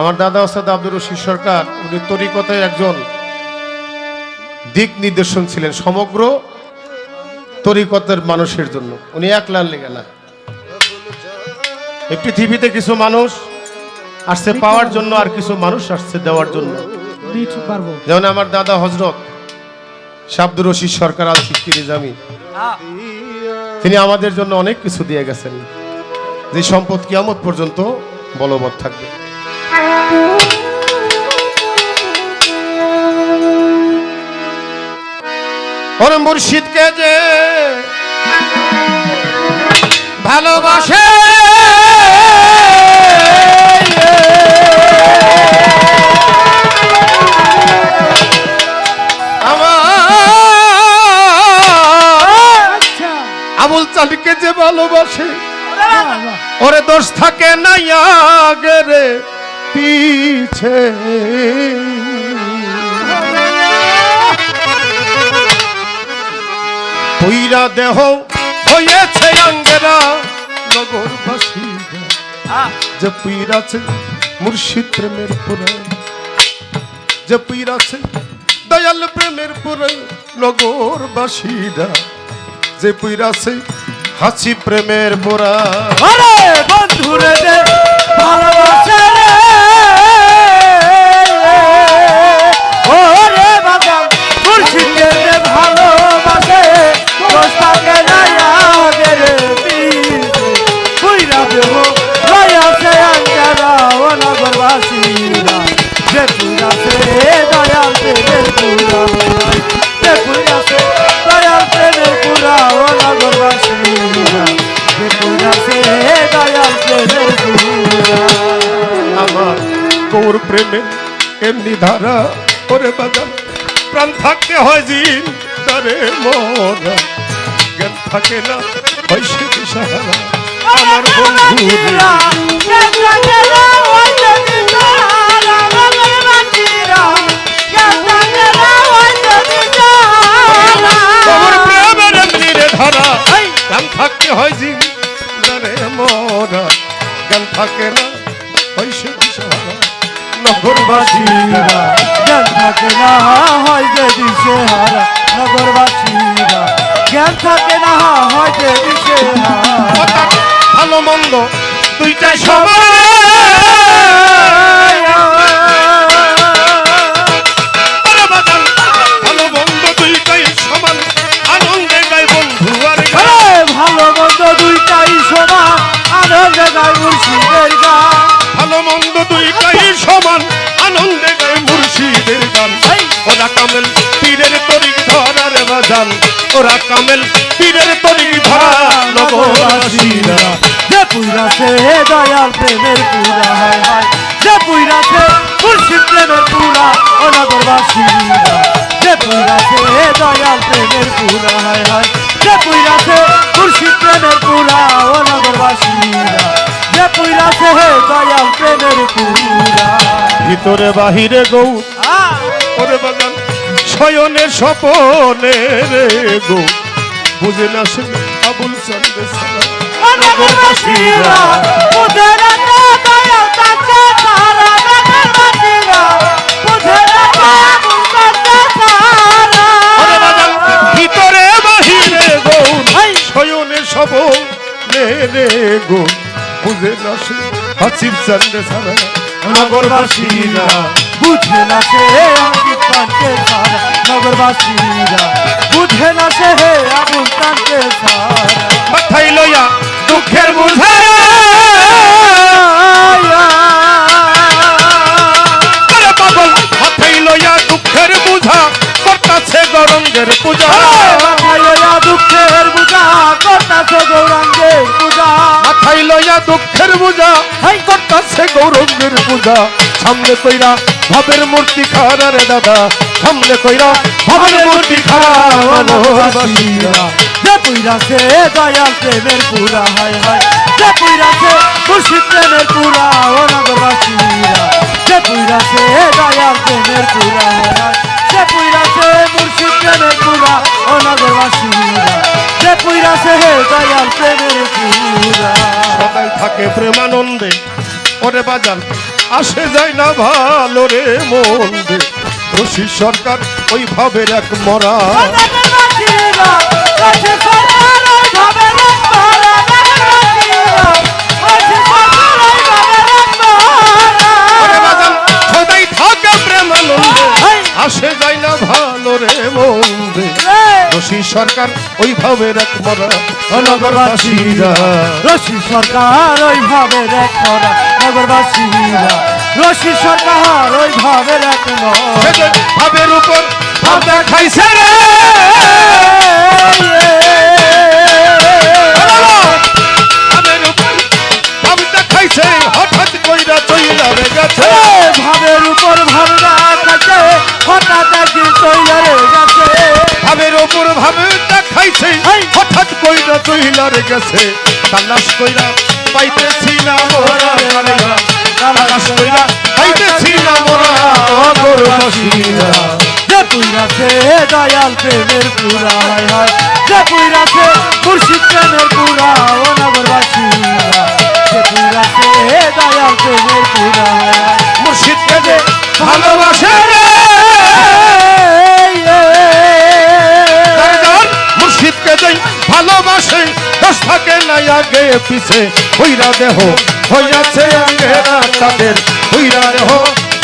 আমার দাদা ওস্তাদ আব্দুর রশিদ সরকার, উনি তরিকতে একজন দিক নির্দেশন ছিলেন সমগ্র তরিকতের মানুষের জন্য। উনি একলার লেগে না। এই পৃথিবীতে কিছু মানুষ আসছে পাওয়ার জন্য আর কিছু মানুষ আসছে দেওয়ার জন্য। যেমন আমার দাদা হজরত শাব্দুর রশিদ সরকার আল সিস্তি নিজামি। তিনি আমাদের জন্য অনেক কিছু দিয়ে গেছেন। যে সম্পদ কিয়ামত পর্যন্ত বলবৎ থাকবে। ওর মুর্শিদকে যে ভালোবাসে আবুল চালিকে যে ভালোবাসে। ওরে দোষ থাকে না আগে পিছে পুইরা দেহ হয়েছে আঙ্গেরা নগরবাসী যে পুইরাছে মুর্শিদ প্রেমের পুরে যে পুইরাছে দয়াল প্রেমের পুরে নগরবাসীরা যে পুইরাছে হাসি প্রেমের মোরা বন্ধুরে ভালোবাসে নগরবাসীরা যে পুরাছে দয়াল প্রেমের পুরা যে পুরাছে দয়াল প্রেমের পুরা ও নগরবাসীরা দয়াল প্রেমের গৌর প্রেমে এমনি ধারা, ওরে বাজান প্রাণ থাকতে হয় জিন তারে মরা। জ্ঞান থাকে না, হয় সে আমার বন্ধু হয় জিন মোরা গান থাকে না, হয় সে নগরবাসীরা, জ্ঞান থাকে না, হয় যে দিশে হারা নগরবাসীরা, জ্ঞান থাকে না, হয় বাজান ওরা কামেল পীরের তরিক ধরা নববাসীরা যে পুইরাছে দয়াল প্রেমের পুরা হয় হয়। যে পুইরাছে মুর্শিদ প্রেমের পুরা ও নগরবাসীরা যে পুইরাছে দয়াল প্রেমের পুরা হয় হয়। যে পুইরাছে মুর্শিদ প্রেমের পুরা ও নগরবাসীরা যে দয়াল প্রেমের পুরা। ভিতরে বাহিরে গৌ ওরে বাগান শয়নে স্বপনে রে গো। বুঝে না সে আবুল চন্দ্রে ভিতরে বাহিরে গো হাই! শয়নে স্বপনে রে গো। বুঝে না সে হাসির চন্দ্রে সারা। নগরবাসীরা বুঝে না সে তানকে সারা নগরবাসীরা বুঝে না সে হে আবুল তানকে সারা মাথায় লইয়া দুঃখের বুঝা আরে পাগল মাথায় লইয়া দুঃখের গরঙ্গের পূজা করতাছ গৌরাঙ্গের পূজা মাথায় লইয়া দুঃখের বুঝা, হাই করতাছে গৌরঙ্গের পূজা সামনে কইরা ভাবের মূর্তি খারা রে দাদা, সামনে কইরা ভাবের মূর্তি নগরবাসীরা যে পুইরাছে দয়াল প্রেমের পুরা, হায় হায়। যে পুইরাছে মুর্শিদ প্রেমের পুরা, ও নগরবাসীরা যে পুইরাছে দয়াল প্রেমের পুরা, হায় হায়। যে পুইরাছে মুর্শিদ প্রেমের পুরা, ও নগরবাসীরা যে পুইরাছে দয়াল প্রেমের পুরা। সদাই থাকে প্রেমানন্দে, ওরে বাজান আসে যায় না ভালো রে মন্দে রশি সরকার ওই ভাবের এক মরা। আসে যায় না ভালো রে মন্দে রশি সরকার ওই ভাবের এক মরা। নগরবাসীরা রশি সরকার ওইভাবে এক করা নগরবাসীরা রশি সরকার ওইভাবে এক সেদিন ভাবের উপর ভাব দেখাইছে রে। ভাবের ভাব দেখাইছে হঠাৎ কইরা চইলা রে গেছে ভাবের উপর ভাবনা কাছে হঠাৎ একদিন তৈরি গেছে। ভাবের উপর ভাব দেখাইছে হঠাৎ কইরা চইলা রে গেছে। তালাশ কইরা পাইতেছি না মোরা মারিয়া তালাশ কইরা যে পুইরাছে দয়াল প্রেমের পুরা, হয় হয়। যে পুইরাছে মুর্শিদ প্রেমের পুরা, ও নগরবাসীরা। যে পুইরাছে দয়াল প্রেমের পুরা, হয় হয়। ভালোবাসে রে। আগে পিছে, হইরা দেহ, হইয়াছে আঙ্গেরা তাদের হইরা দেহ,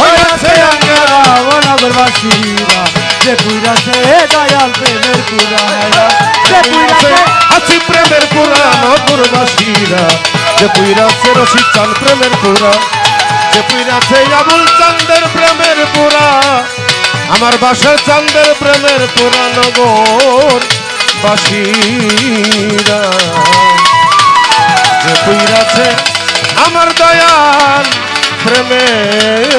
হইয়াছে আঙ্গেরা ও নগরবাসীরা যে পুইরাছে দয়াল প্রেমের পুরা হয় যে পুইরাছে হাসি প্রেমের পুরা নগরবাসীরা যে পুইরাছে রশি চান প্রেমের পুরা যে পুইরাছে আবুল চান্দের প্রেমের পুরা আমার বাসার চান্দের প্রেমের পুরা নগর বাসীরা যে পুইরাছে আমার দয়াল প্রেমের